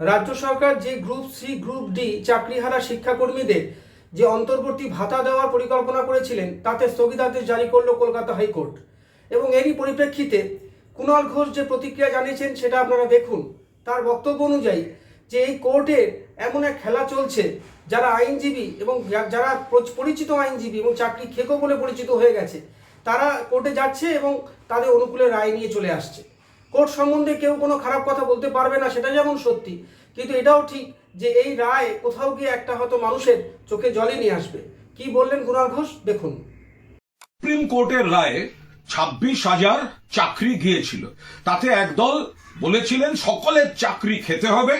রাজ্য সরকার যে গ্রুপ সি, গ্রুপ ডি চাকরিহারা শিক্ষাকর্মীদের যে অন্তর্বর্তী ভাতা দেওয়ার পরিকল্পনা করেছিলেন, তাতে স্থগিতাদেশ জারি করল কলকাতা হাইকোর্ট। এবং এরই পরিপ্রেক্ষিতে কুণাল ঘোষ যে প্রতিক্রিয়া জানিয়েছেন, সেটা আপনারা দেখুন। তার বক্তব্য অনুযায়ী যে এই কোর্টের এমন এক খেলা চলছে, যারা আইনজীবী এবং যারা পরিচিত আইনজীবী এবং চাকরি খেকো বলে পরিচিত হয়ে গেছে, তারা কোর্টে যাচ্ছে এবং তাদের অনুকূলে রায় নিয়ে চলে আসছে। কোর্ট সম্বন্ধে কেউ কোনো খারাপ কথা বলতে পারবে না, সেটা যেমন সত্যি। কিন্তু এটাও ঠিক যে এই রায় কোথাও গিয়ে একটা হয়তো মানুষের চোখে জলে নিয়ে আসবে। কি বললেন কুণাল ঘোষ? দেখুন। সুপ্রিম কোর্টের রায়ে ছাব্বিশ হাজার চাকরি গিয়েছিল। তাতে একদল বলেছিলেন সকলের চাকরি খেতে হবে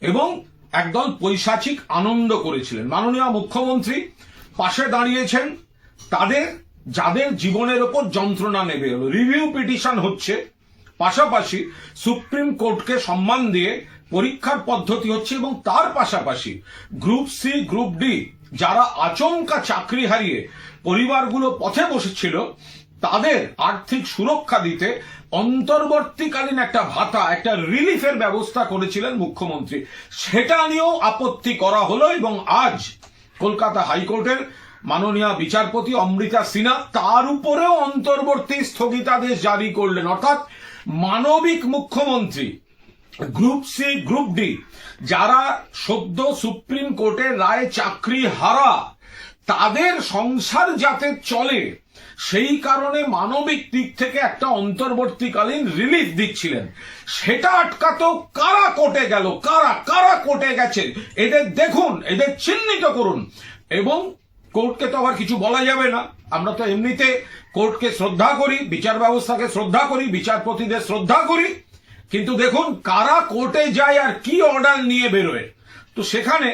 এবং একদল পৈশাচিক আনন্দ করেছিলেন। মাননীয় মুখ্যমন্ত্রী পাশে দাঁড়িয়েছেন। তাদের, যাদের জীবনের ওপর যন্ত্রণা নেবে রিভিউ পিটিশন হচ্ছে। পাশাপাশি সুপ্রিম কোর্টকে সম্মান দিয়ে পরীক্ষার পদ্ধতি হচ্ছে এবং তার পাশাপাশি গ্রুপ সি, গ্রুপ ডি যারা আচমকা চাকরি হারিয়ে পরিবারগুলো পথে বসেছিল, তাদের আর্থিক সুরক্ষা দিতে অন্তর্বর্তীকালীন একটা ভাতা, একটা রিলিফের ব্যবস্থা করেছিলেন মুখ্যমন্ত্রী। সেটা নিয়েও আপত্তি করা হলো এবং আজ কলকাতা হাইকোর্টের মাননীয় বিচারপতি অমৃতা সিনহা তার উপরেও অন্তর্বর্তী স্থগিতাদেশ জারি করলেন। অর্থাৎ মানবিক মুখ্যমন্ত্রী গ্রুপ সি গ্রুপ ডি যারা সদ্য সুপ্রিম কোর্টের রায় চাকরি হারা, তাদের সংসার যাতে চলে, সেই কারণে মানবিক দিক থেকে একটা অন্তর্বর্তীকালীন রিলিফ দিচ্ছিলেন। সেটা আটকাতেও কারা কোটে গেল, কারা কারা কোটে গেছে, এদের দেখুন, এদের চিহ্নিত করুন। এবং কোর্টকে তো আবার কিছু বলা যাবে না। আমরা তো এমনিতে কোর্টকে শ্রদ্ধা করি, বিচার ব্যবস্থাকে শ্রদ্ধা করি, বিচারপতিদের শ্রদ্ধা করি। কিন্তু দেখুন, কারা কোর্টে যায় আর কি অর্ডার নিয়ে বেরোয়। তো সেখানে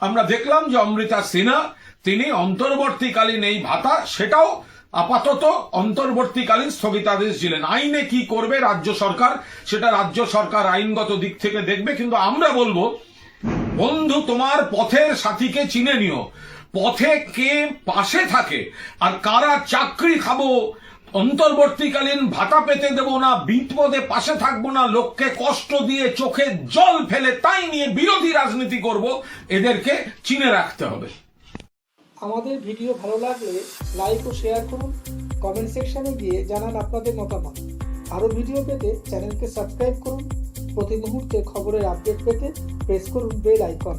আমরা দেখলাম যে অমৃতা সিনহা, তিনি অন্তর্বর্তীকালীন এই ভাতা, সেটাও আপাতত অন্তর্বর্তীকালীন স্থগিতাদেশ দিলেন। আইনে কি করবে রাজ্য সরকার, সেটা রাজ্য সরকার আইনগত দিক থেকে দেখবে। কিন্তু আমরা বলব, বন্ধু, তোমার পথের সাথীকে চিনে নিও। পথে কে পাশে থাকে? আর কারা চাকরি খাব? অন্তর্বর্তীকালীন ভাতা পেতে দেব না, বিপদে পাশে থাকব না, লোককে কষ্ট দিয়ে চোখে জল ফেলে তাই নিয়ে বিরোধী রাজনীতি করব, এদেরকে চিনে রাখতে হবে। আমাদের ভিডিও ভালো লাগলে লাইক ও শেয়ার করুন। কমেন্ট সেকশনে গিয়ে জানান আপনাদের মতামত। আরও ভিডিও পেতে চ্যানেলকে সাবস্ক্রাইব করুন। প্রতি মুহূর্তে খবরের আপডেট পেতে প্রেস করুন বেল আইকন।